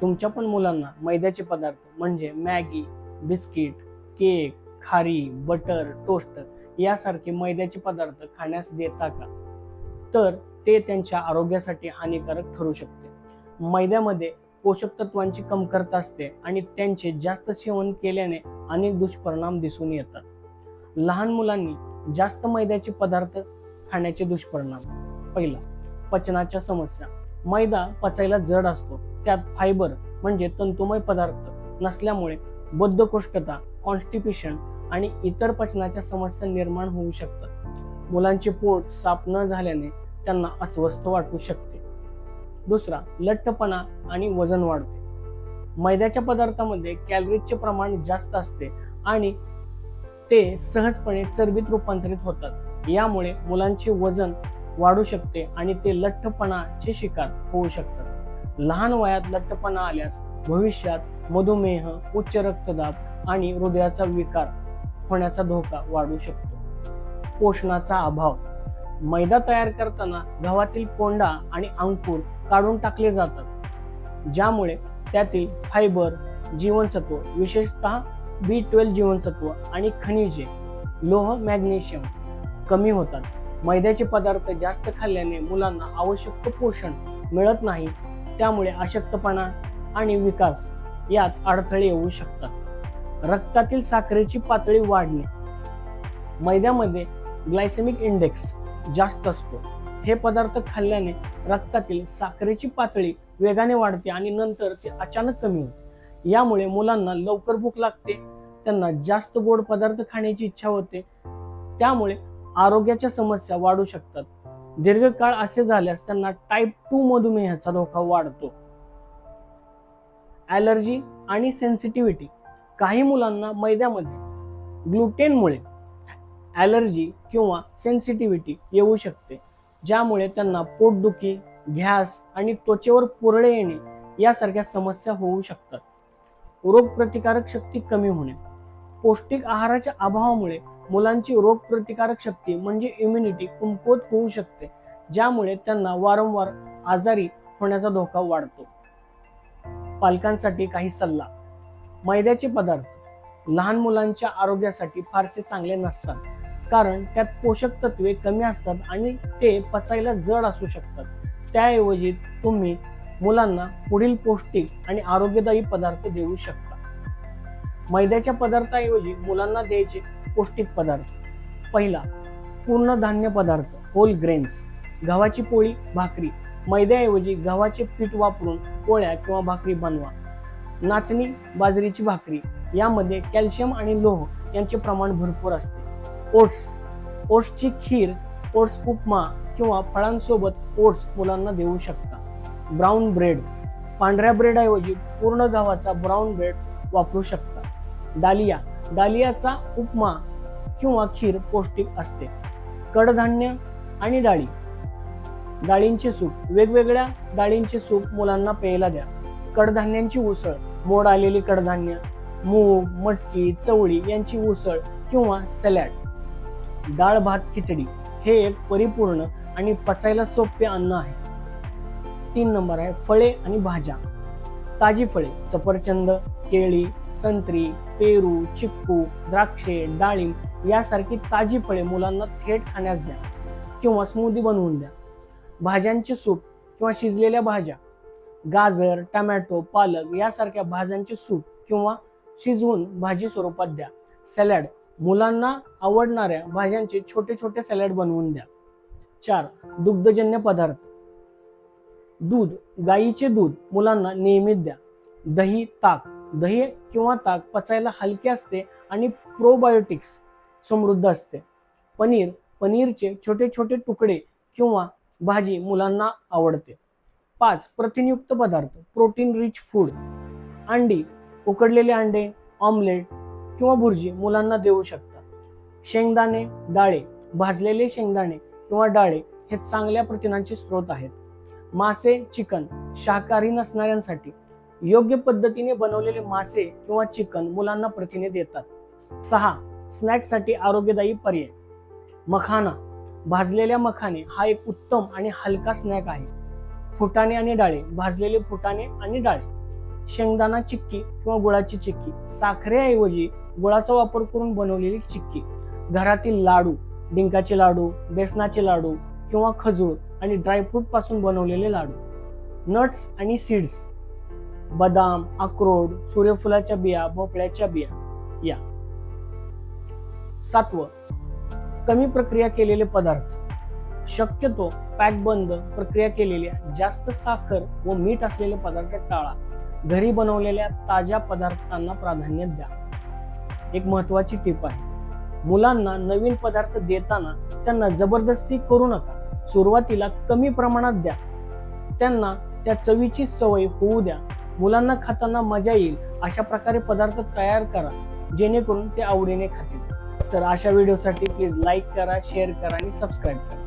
तुमच्या पण मुलांना मैद्याचे पदार्थ म्हणजे मॅगी बिस्किट केक खारी बटर टोस्ट यासारखे मैद्याचे पदार्थ खाण्यास देता का? तर ते त्यांच्या आरोग्यासाठी हानिकारक ठरू शकते. मैद्यामध्ये पोषक तत्वांची कमतरता असते आणि त्यांचे जास्त सेवन केल्याने अनेक दुष्परिणाम दिसून येतात. लहान मुलांनी जास्त मैद्याचे पदार्थ खाण्याचे दुष्परिणाम. पहिला पचनाच्या समस्या. मैदा पचायला जड असतो. त्यात फायबर म्हणजे तंतुमय पदार्थ नसल्यामुळे बद्धकोष्ठता कॉन्स्टिपेशन आणि इतर पचनाच्या समस्या निर्माण होऊ शकतात. मुलांचे पोट साफ न झाल्याने त्यांना अस्वस्थ वाटू शकते. दुसरा लठ्ठपणा आणि वजन वाढते. मैद्याच्या पदार्थामध्ये कॅलरीजचे प्रमाण जास्त असते आणि ते सहजपणे चरबीत रूपांतरित होतात. यामुळे मुलांचे वजन वाढू शकते आणि ते लठ्ठपणाचे शिकार होऊ शकतात. लहान वयात लठ्ठपणा आल्यास भविष्यात मधुमेह उच्च रक्तदाब आणि हृदयाचा विकार होण्याचा धोका वाढू शकतो. पोषणाचा अभाव. मैदा तयार करताना गव्हातील कोंडा आणि अंकुर काढून टाकले जातात ज्यामुळे त्यातील फायबर जीवनसत्व विशेषतः बी ट्वेल्व जीवनसत्व आणि खनिजे लोह मॅग्नेशियम कमी होतात. मैद्याचे पदार्थ जास्त खाल्ल्याने मुलांना आवश्यक पोषण मिळत नाही त्यामुळे अशक्तपणा आणि विकास यात अडथळे येऊ शकतात. रक्तातील साखरेची पातळी वाढणे. मैद्यामध्ये ग्लायसेमिक इंडेक्स जास्त असतो. हे पदार्थ खाल्ल्याने रक्तातील साखरेची पातळी वेगाने वाढते आणि नंतर ते अचानक कमी होते. यामुळे मुलांना लवकर भूक लागते त्यांना जास्त गोड पदार्थ खाण्याची इच्छा होते. त्यामुळे आरोग्याच्या समस्या वाढू शकतात. दीर्घकाळ असे झाल्यास त्यांना टाईप टू मधुमेहाचा धोका वाढतो. ॲलर्जी आणि सेन्सिटिव्हिटी काही मुलांना मैद्यामध्ये ग्लुटेनमुळे ॲलर्जी किंवा सेन्सिटिव्हिटी येऊ शकते. ज्यामुळे त्यांना पोटदुखी घ्यास आणि त्वचेवर पुरळे येणे यासारख्या समस्या होऊ शकतात. रोगप्रतिकारक शक्ती कमी होणे. पौष्टिक आहाराच्या अभावामुळे मुलांची रोगप्रतिकारक शक्ती म्हणजे इम्युनिटी कमकुवत होऊ शकते ज्यामुळे त्यांना वारंवार आजारी होण्याचा धोका वाढतो. पालकांसाठी काही सल्ला. मैद्याचे पदार्थ लहान मुलांच्या आरोग्यासाठी फारसे चांगले नसतात कारण त्यात पोषक तत्वे कमी असतात आणि ते पचायला जड असू शकतात. त्याऐवजी तुम्ही मुलांना पुढील पौष्टिक आणि आरोग्यदायी पदार्थ देऊ शकता. मैद्याच्या पदार्थाऐवजी मुलांना द्यायचे पौष्टिक पदार्थ. पहिला पूर्ण धान्य पदार्थ होल ग्रेन्स गव्हाची पोळी भाकरी. मैद्याऐवजी गव्हाचे पीठ वापरून पोळ्या किंवा भाकरी बनवा. नाचणी बाजरीची भाकरी. यामध्ये कॅल्शियम आणि लोह यांचे प्रमाण भरपूर असते. ओट्स. ओट्सची खीर ओट्स उपमा किंवा फळांसोबत ओट्स मुलांना देऊ शकता. Brown bread. पांढऱ्या ब्रेडऐवजी पूर्ण गव्हाचा ब्राऊन ब्रेड वापरू शकता. डालिया. डालियाचा उपमा किंवा खीर पौष्टिक असते. कडधान्य आणि डाळी. डाळींचे सूप. वेगवेगळ्या डाळींचे सूप मुलांना प्यायला द्या. कडधान्यांची उसळ. मोड आलेली कडधान्य मूग मटकी चवळी यांची उसळ किंवा सलॅड. डाळ भात खिचडी हे एक परिपूर्ण आणि पचायला सोपे अन्न आहे. तीन नंबर आहे फळे आणि भाज्या. ताजी फळे. सफरचंद केळी संत्री पेरू चिक्कू द्राक्षे डाळिंब यासारखी ताजी फळे मुलांना थेट खाण्यास द्या किंवा स्मूदी बनवून द्या. भाज्यांचे सूप किंवा शिजलेल्या भाज्या गाजर टमॅटो पालक यासारख्या भाज्यांचे सूप किंवा शिजवून भाजी स्वरूपात द्या. सॅलड मुलांना आवडणाऱ्या भाज्यांचे छोटे छोटे सॅलड बनवून द्या. चार दुग्धजन्य पदार्थ. दूध गाईचे दूध मुलांना नियमित द्या. दही ताक दही किंवा ताक पचायला हलके असते आणि प्रोबायोटिक्स समृद्ध असते. पनीर पनीरचे छोटे छोटे तुकडे किंवा भाजी मुलांना आवडते. पाच प्रथिनयुक्त पदार्थ प्रोटीन रिच फूड अंडी उकडलेले अंडे ऑमलेट किंवा भुर्जी मुलांना देऊ शकता शेंगदाणे डाळे भाजलेले शेंगदाणे किंवा डाळे हे चांगल्या प्रथिनांचे स्रोत आहेत. मासे चिकन शाकाहारी नसणाऱ्यांसाठी योग्य पद्धतीने बनवलेले मासे किंवा चिकन मुलांना प्रथिने देतात. सहा स्नॅक्ससाठी आरोग्यदायी पर्याय. मखाना भाजलेल्या मखाने हा एक उत्तम आणि हलका स्नॅक आहे. फुटाणे आणि डाळे भाजलेले फुटाणे आणि डाळे. शेंगदाणा चिक्की किंवा गुळाची चिक्की साखरेऐवजी गुळाचा वापर करून बनवलेली चिक्की. घरातील लाडू डिंकाचे लाडू बेसनाचे लाडू किंवा खजूर आणि ड्रायफ्रूटपासून बनवलेले लाडू. नट्स आणि सीड्स. बदाम अक्रोड सूर्यफुलाच्या बिया भोपळ्याच्या बिया या. सातवं कमी प्रक्रिया केलेले पदार्थ. शक्यतो पॅक बंद प्रक्रिया केलेल्या जास्त साखर व मीठ असलेले पदार्थ टाळा. घरी बनवलेल्या ताज्या पदार्थांना प्राधान्य द्या. एक महत्वाची टीप आहे. मुलांना नवीन पदार्थ देताना त्यांना जबरदस्ती करू नका. सुरुवातीला कमी प्रमाणात द्या. त्यांना त्या चवीची सवय होऊ द्या. मुलांना खाताना मजा येईल अशा प्रकारे पदार्थ तयार करा जेणेकरून ते आवडीने खातील. तर अशा व्हिडिओसाठी प्लीज लाईक करा शेअर करा आणि सबस्क्राईब करा.